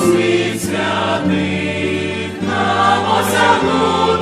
Світ святих нам осягнув.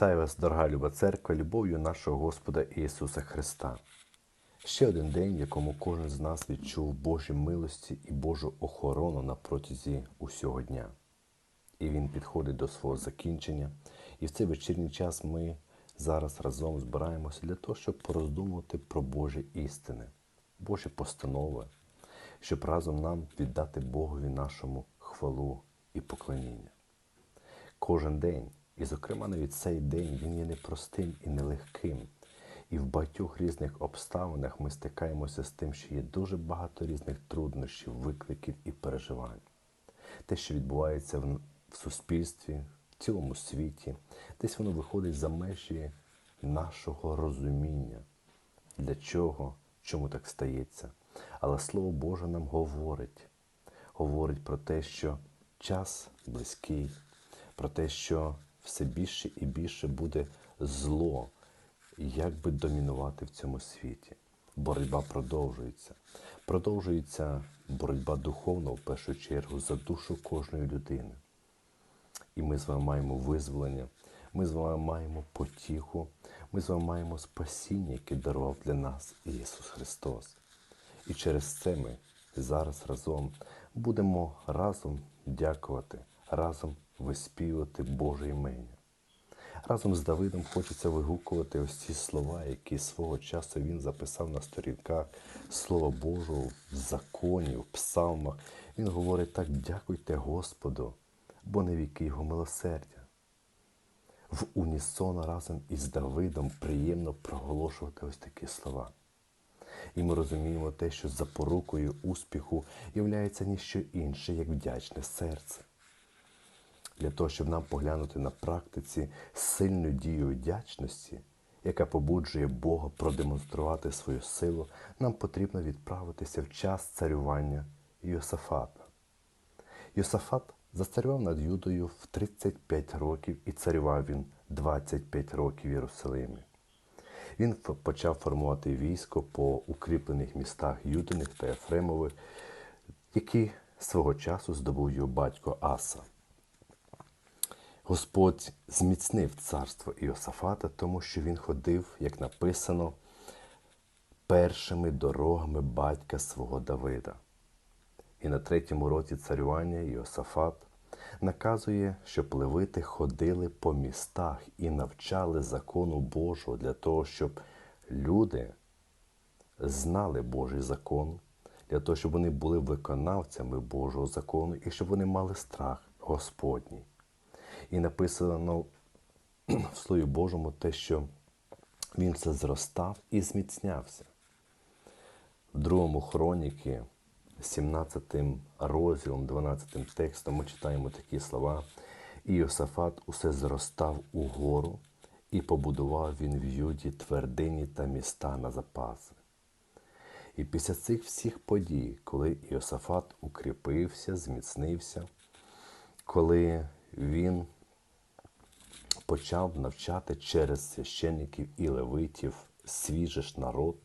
Вітаю вас, дорога люба церква, любов'ю нашого Господа Ісуса Христа. Ще один день, в якому кожен з нас відчув Божі милості і Божу охорону на протязі усього дня. І він підходить до свого закінчення. І в цей вечірній час ми зараз разом збираємося для того, щоб пороздумувати про Божі істини, Божі постанови, щоб разом нам віддати Богові нашому хвалу і поклоніння. Кожен день, і, зокрема, навіть цей день він є непростим і нелегким. І в багатьох різних обставинах ми стикаємося з тим, що є дуже багато різних труднощів, викликів і переживань. Те, що відбувається в, суспільстві, в цілому світі, десь воно виходить за межі нашого розуміння, для чого, чому так стається. Але Слово Боже нам говорить, говорить про те, що час близький, про те, що все більше і більше буде зло, як би домінувати в цьому світі. Боротьба продовжується. Продовжується боротьба духовна, в першу чергу, за душу кожної людини. І ми з вами маємо визволення, ми з вами маємо потіху, ми з вами маємо спасіння, яке дарував для нас Ісус Христос. І через це ми зараз разом будемо разом дякувати, разом виспівувати Боже імення. Разом з Давидом хочеться вигукувати ось ці слова, які свого часу він записав на сторінках Слова Божого в законі, в псалмах. Він говорить так: дякуйте Господу, бо не віки його милосердя. В унісон разом із Давидом приємно проголошувати ось такі слова. І ми розуміємо те, що запорукою успіху являється ніщо інше, як вдячне серце. Для того, щоб нам поглянути на практиці сильну дію вдячності, яка побуджує Бога продемонструвати свою силу, нам потрібно відправитися в час царювання Йосафата. Йосафат зацарював над Юдою в 35 років і царював він 25 років в Єрусалимі. Він почав формувати військо по укріплених містах Юдиних та Ефремових, які свого часу здобув його батько Аса. Господь зміцнив царство Іосафата, тому що він ходив, як написано, першими дорогами батька свого Давида. І на третьому році царювання Іосафат наказує, щоб левити ходили по містах і навчали закону Божого для того, щоб люди знали Божий закон, для того, щоб вони були виконавцями Божого закону і щоб вони мали страх Господній. І написано в Слові Божому те, що він все зростав і зміцнявся. В другому хроніки, 17 розділом, 12 текстом, ми читаємо такі слова. І Йосафат усе зростав угору, і побудував він в Юді твердині та міста на запаси. І після цих всіх подій, коли Іосафат укріпився, зміцнився, коли він почав навчати через священників і левитів свіжий народ,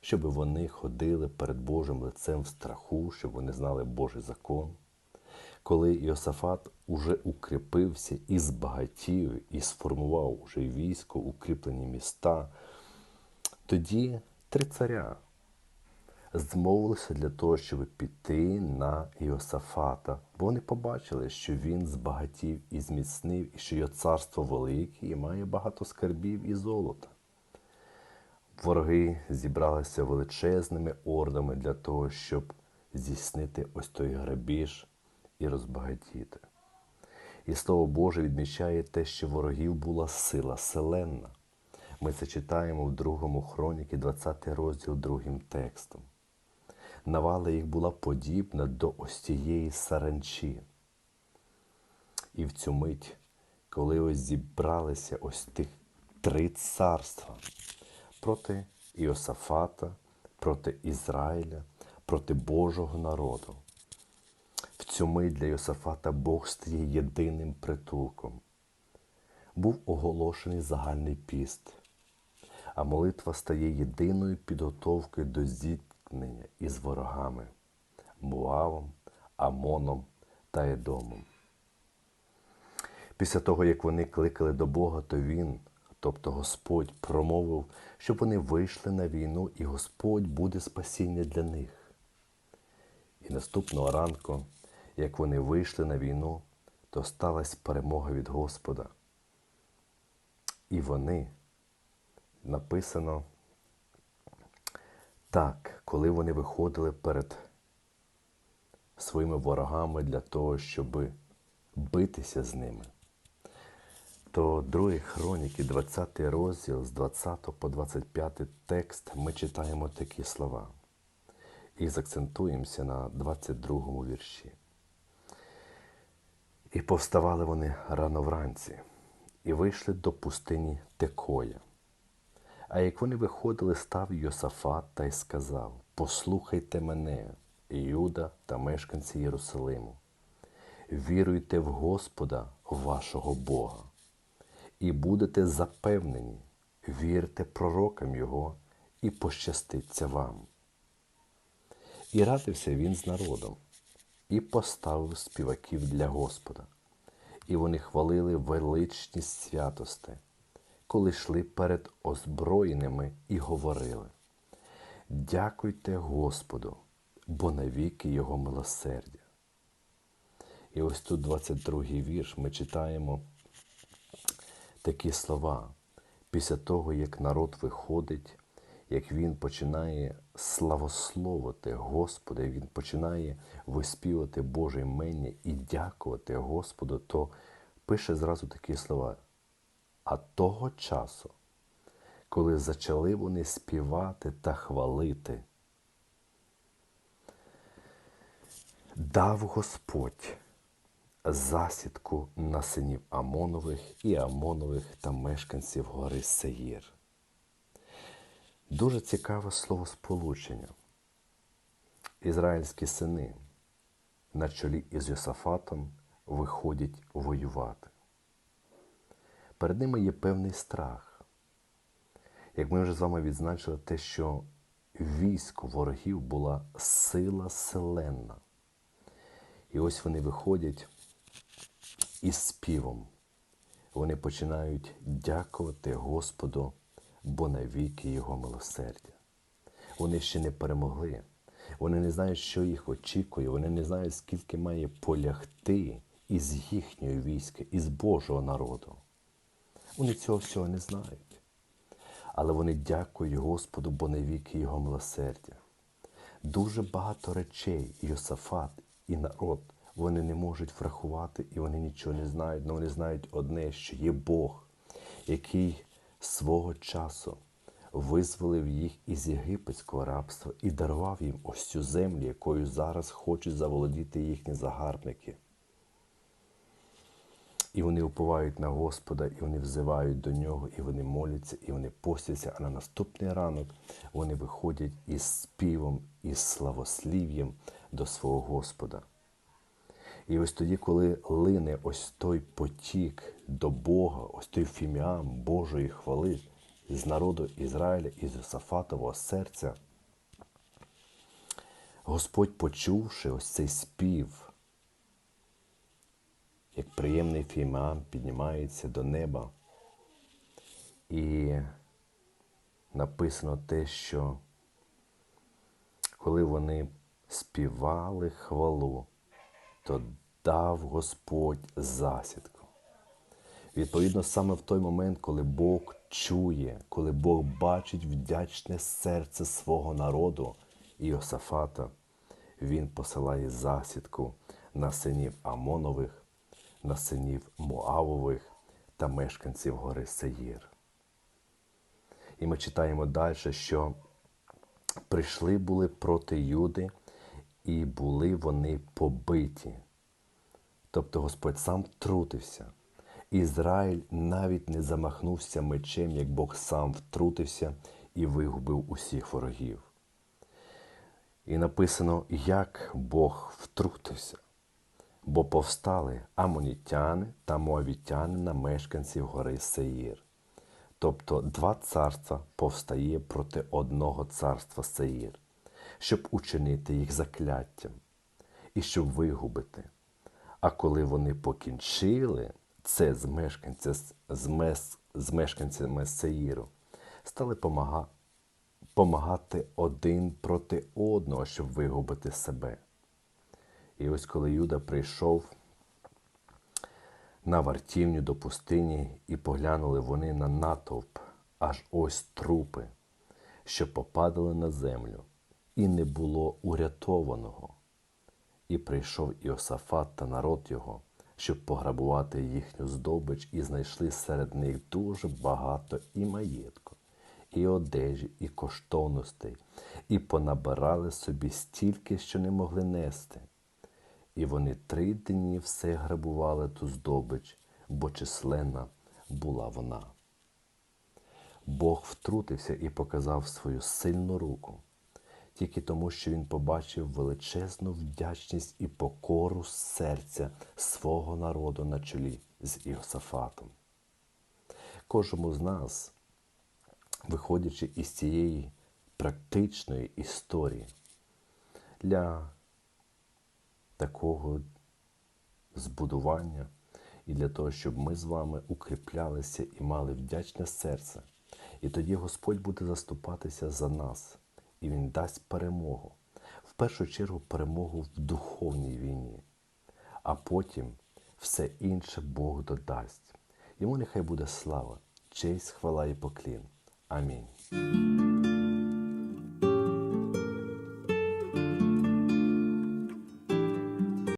щоб вони ходили перед Божим лицем в страху, щоб вони знали Божий закон. Коли Йосафат уже укріпився і збагатів, і сформував уже військо, укріплені міста, тоді три царя змовилися для того, щоб піти на Іосафата, бо вони побачили, що він збагатів і зміцнив, і що його царство велике і має багато скарбів і золота. Вороги зібралися величезними ордами для того, щоб здійснити ось той грабіж і розбагатіти. І Слово Боже відмічає те, що ворогів була сила селенна. Ми це читаємо в другому хроніки, 20 розділ другим текстом. Навала їх була подібна до ось тієї саранчі. І в цю мить, коли ось зібралися ось тих три царства проти Іосафата, проти Ізраїля, проти Божого народу. В цю мить для Йосафата Бог стає єдиним притулком. Був оголошений загальний піст, а молитва стає єдиною підготовкою до зіткнення із ворогами Муавом, Амоном та Едомом. Після того, як вони кликали до Бога, то Він, тобто Господь, промовив, щоб вони вийшли на війну, і Господь буде спасіння для них. І наступного ранку, як вони вийшли на війну, то сталася перемога від Господа. І вони написано так, коли вони виходили перед своїми ворогами для того, щоб битися з ними, то другий хроніки, 20 розділ з 20 по 25 текст, ми читаємо такі слова. І закцентуємося на 22 вірші. І повставали вони рано вранці, і вийшли до пустині Текоя. А як вони виходили, став Йосафат та й сказав: Послухайте мене, Іуда та мешканці Єрусалиму, віруйте в Господа вашого Бога, і будете запевнені, вірте пророкам Його, і пощаститься вам. І радився він з народом, і поставив співаків для Господа, і вони хвалили величність святости, коли йшли перед озброєними і говорили: Дякуйте Господу, бо навіки Його милосердя. І ось тут 22-й вірш ми читаємо такі слова. Після того, як народ виходить, як він починає славословити Господа, він починає виспівати Боже імення і дякувати Господу, то пише зразу такі слова. А того часу, коли зачали вони співати та хвалити. Дав Господь засідку на синів Амонових і Амонових та мешканців гори Сеїр. Дуже цікаве слово сполучення. Ізраїльські сини на чолі із Йосафатом виходять воювати. Перед ними є певний страх. Як ми вже з вами відзначили, те, що військо ворогів була сила селенна. І ось вони виходять із співом. Вони починають дякувати Господу, бо навіки Його милосердя. Вони ще не перемогли. Вони не знають, що їх очікує, вони не знають, скільки має полягти із їхньої війська, із Божого народу. Вони цього всього не знають. Але вони дякують Господу, бо навіки Його милосердя. Дуже багато речей Йосафат і народ вони не можуть врахувати і вони нічого не знають, але вони знають одне, що є Бог, який свого часу визволив їх із єгипетського рабства і дарував їм ось цю землю, якою зараз хочуть заволодіти їхні загарбники. І вони уповають на Господа, і вони взивають до нього, і вони моляться, і вони постяться. А на наступний ранок вони виходять із співом, із славослів'ям до свого Господа. І ось тоді, коли лине ось той потік до Бога, ось той фіміам Божої хвали з народу Ізраїля, із Йосафатового серця, Господь, почувши ось цей спів, як приємний фіміам піднімається до неба, і написано те, що коли вони співали хвалу, то дав Господь засідку. Відповідно, саме в той момент, коли Бог чує, коли Бог бачить вдячне серце свого народу Іосафата, Він посилає засідку на синів Амонових, на синів Моавових та мешканців гори Сеїр. І ми читаємо далі, що прийшли були проти Юди і були вони побиті. Тобто Господь сам втрутився. Ізраїль навіть не замахнувся мечем, як Бог сам втрутився і вигубив усіх ворогів. І написано, як Бог втрутився, бо повстали амонітяни та моавітяни на мешканців гори Сеїр. Тобто два царства повстає проти одного царства Сеїр щоб учинити їх закляттям і щоб вигубити. А коли вони покінчили це з, мешканця, з, мес, з мешканцями Сеїру, стали помага, помагати один проти одного, щоб вигубити себе. І ось коли Юда прийшов на вартівню до пустині і поглянули вони на натовп, аж ось трупи, що попадали на землю і не було урятованого. І прийшов Іосафат та народ його, щоб пограбувати їхню здобич, і знайшли серед них дуже багато і маєтку, і одежі, і коштовностей, і понабирали собі стільки, що не могли нести. І вони три дні все грабували ту здобич, бо численна була вона. Бог втрутився і показав свою сильну руку тільки тому, що він побачив величезну вдячність і покору серця свого народу на чолі з Іосафатом. Кожному з нас, виходячи із цієї практичної історії, для такого збудування і для того, щоб ми з вами укріплялися і мали вдячне серце. І тоді Господь буде заступатися за нас і Він дасть перемогу. В першу чергу перемогу в духовній війні, а потім все інше Бог додасть. Йому нехай буде слава, честь, хвала і поклін. Амінь.